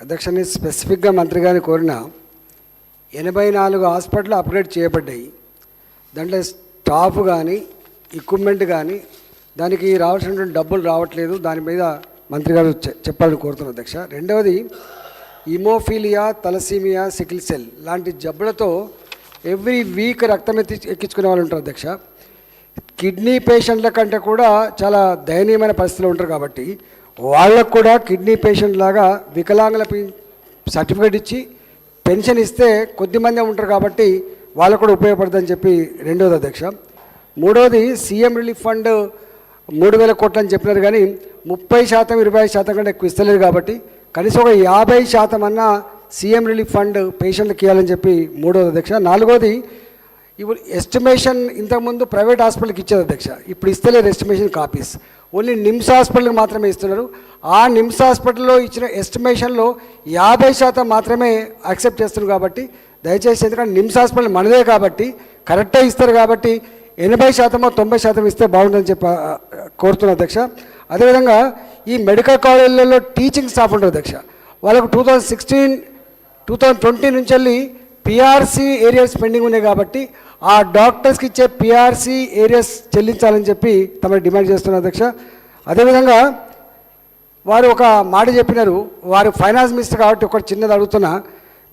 అధ్యక్షుని స్పెసిఫిక్గా మంత్రి గారిని కోరిన ఎనభై నాలుగు హాస్పిటల్ అప్గ్రేడ్ చేయబడ్డాయి. దాంట్లో స్టాఫ్ కానీ ఎక్విప్మెంట్ కానీ దానికి రావాల్సినటువంటి డబ్బులు రావట్లేదు. దాని మీద మంత్రి గారు చెప్పాలని కోరుతున్నారు అధ్యక్ష. రెండవది ఇమోఫీలియా తలసీమియా సికిల్ సెల్ లాంటి జబ్బులతో ఎవ్రీ వీక్ రక్తం ఎత్తి ఎక్కించుకునే వాళ్ళు ఉంటారు అధ్యక్ష. కిడ్నీ పేషెంట్ల కంటే కూడా చాలా దయనీయమైన పరిస్థితిలో ఉంటారు కాబట్టి వాళ్ళకు కూడా కిడ్నీ పేషెంట్ లాగా వికలాంగుల సర్టిఫికేట్ ఇచ్చి పెన్షన్ ఇస్తే కొద్దిమందే ఉంటారు కాబట్టి వాళ్ళకు కూడా ఉపయోగపడుతుందని చెప్పి రెండోది అధ్యక్ష. మూడవది సీఎం రిలీఫ్ ఫండ్ మూడు వేల కోట్లు అని చెప్పినారు కానీ ముప్పై శాతం ఇరవై శాతం కంటే ఎక్కువ ఇస్తలేదు కాబట్టి కనీసం ఒక యాభై శాతం అన్నా సీఎం రిలీఫ్ ఫండ్ పేషెంట్లకు ఇవ్వాలని చెప్పి మూడోది అధ్యక్ష. నాలుగవది ఇప్పుడు ఎస్టిమేషన్ ఇంతకుముందు ప్రైవేట్ హాస్పిటల్కి ఇచ్చేది అధ్యక్ష. ఇప్పుడు ఇస్తలేరు ఎస్టిమేషన్ కాపీస్ ఓన్లీ నిమ్స్ హాస్పిటల్కి మాత్రమే ఇస్తున్నారు. ఆ నిమ్స్ హాస్పిటల్లో ఇచ్చిన ఎస్టిమేషన్లో యాభై శాతం మాత్రమే యాక్సెప్ట్ చేస్తున్నారు కాబట్టి దయచేసి ఎందుకంటే నిమ్స్ హాస్పిటల్ మనదే కాబట్టి కరెక్టే ఇస్తారు కాబట్టి ఎనభై శాతమో తొంభై శాతం ఇస్తే బాగుంటుందని చెప్పి ఆ, కోరుతున్నా అధ్యక్ష. అదేవిధంగా ఈ మెడికల్ కాలేజీలలో టీచింగ్ స్టాఫ్ ఉంటుంది అధ్యక్ష. వాళ్ళకు two thousand sixteen two thousand twenty నుంచి వెళ్ళి పిఆర్సీ ఏరియాస్ పెండింగ్ ఉన్నాయి కాబట్టి ఆ డాక్టర్స్కి ఇచ్చే పిఆర్సీ ఏరియాస్ చెల్లించాలని చెప్పి తమ డిమాండ్ చేస్తున్నారు అధ్యక్ష. అదేవిధంగా వారు ఒక మాట చెప్పినారు. వారు ఫైనాన్స్ మినిస్టర్ కాబట్టి ఒకటి చిన్నది అడుగుతున్నా.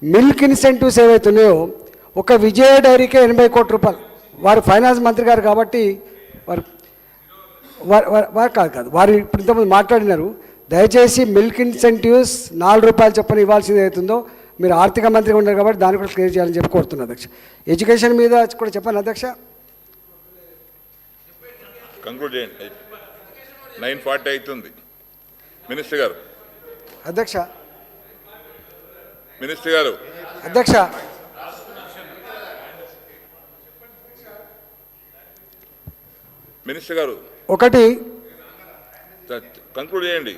మిల్క్ ఇన్సెంటివ్స్ ఏవైతున్నాయో ఒక విజయ డైరీకే ఎనభై కోట్ల రూపాయలు. వారు ఫైనాన్స్ మంత్రి గారు కాబట్టి వారు వారు వారు- వారు కాదు కాదు వారు ఇప్పుడు ఇంతకుముందు మాట్లాడినారు. దయచేసి మిల్క్ ఇన్సెంటివ్స్ నాలుగు రూపాయలు చెప్పని ఇవ్వాల్సింది అవుతుందో మీరు ఆర్థిక మంత్రిగా ఉన్నారు కాబట్టి దాన్ని కూడా క్లియర్ చేయాలని చెప్పి కోరుతున్నా అధ్యక్ష. ఎడ్యుకేషన్ మీద కూడా చెప్పాను అధ్యక్ష. కంక్లూడ్ చేయండి నైన్ ఫార్టీ అవుతుంది మినిస్టర్ గారు. అధ్యక్ష. మినిస్టర్ గారు. అధ్యక్ష. మినిస్టర్ గారు. ఒకటి. కంక్లూడ్ చేయండి.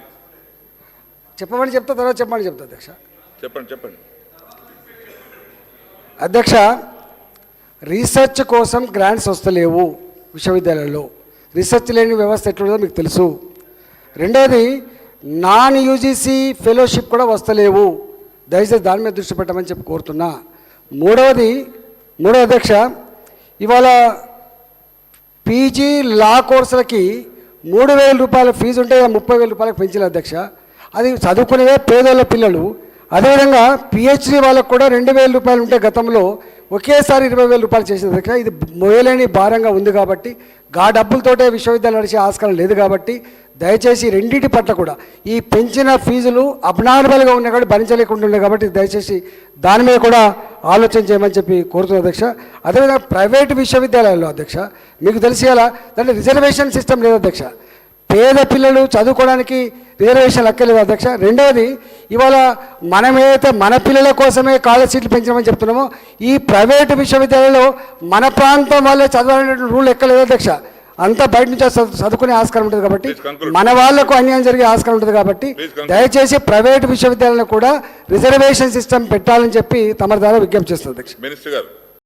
చెప్పమని చెప్తా తర్వాత చెప్పమని చెప్తా అధ్యక్ష. చెప్పండి చెప్పండి. అధ్యక్ష రీసెర్చ్ కోసం గ్రాంట్స్ వస్తలేవు విశ్వవిద్యాలయంలో. రీసెర్చ్ లేని వ్యవస్థ ఎట్లుందో మీకు తెలుసు. రెండోది నాన్ యూజీసీ ఫెలోషిప్ కూడా వస్తలేవు. దయచేసి దాని మీద దృష్టి పెట్టమని చెప్పి కోరుతున్నా. మూడవది మూడో అధ్యక్ష ఇవాళ పీజీ లా కోర్సులకి మూడు వేల రూపాయల ఫీజు ఉంటే ముప్పై వేల రూపాయలకు పెంచారు అధ్యక్ష. అది చదువుకునేవే పేదోళ్ళ పిల్లలు. అదేవిధంగా పిహెచ్డీ వాళ్ళకు కూడా రెండు వేల రూపాయలు ఉంటే గతంలో ఒకేసారి ఇరవై వేల రూపాయలు చేసింది అధ్యక్ష ఇది మోయలేని భారంగా ఉంది కాబట్టి గా డబ్బులతోటే విశ్వవిద్యాలయం నడిచే ఆస్కారం లేదు కాబట్టి దయచేసి రెండింటి పట్ల కూడా ఈ పెంచిన ఫీజులు అబ్నార్మల్గా ఉన్నాయి కాబట్టి భరించలేకుండా కాబట్టి దయచేసి దాని మీద కూడా ఆలోచన చేయమని చెప్పి కోరుతున్నా అధ్యక్ష. అదేవిధంగా ప్రైవేట్ విశ్వవిద్యాలయాల్లో అధ్యక్ష మీకు తెలిసి అలా దాంట్లో రిజర్వేషన్ సిస్టమ్ లేదు అధ్యక్ష? పేద పిల్లలు చదువుకోవడానికి రిజర్వేషన్ లెక్కలేదు అధ్యక్ష రెండవది ఇవాళ మనం ఏదైతే మన పిల్లల కోసమే కాలేజ్ సీట్లు పెంచమని చెప్తున్నామో ఈ ప్రైవేట్ విశ్వవిద్యాలయంలో మన ప్రాంతం వాళ్ళే చదవాలనేటువంటి రూల్ ఎక్కలేదు అధ్యక్ష అంతా బయట నుంచి చదువు- చదువుకునే ఆస్కారం ఉంటుంది కాబట్టి. మన వాళ్ళకు అన్యాయం జరిగే ఆస్కారం ఉంటుంది కాబట్టి. దయచేసి ప్రైవేట్ విశ్వవిద్యాలయంలో కూడా రిజర్వేషన్ సిస్టమ్ పెట్టాలని చెప్పి తమ ద్వారా విజ్ఞప్తి చేస్తుంది అధ్యక్ష మినిస్టర్ గారు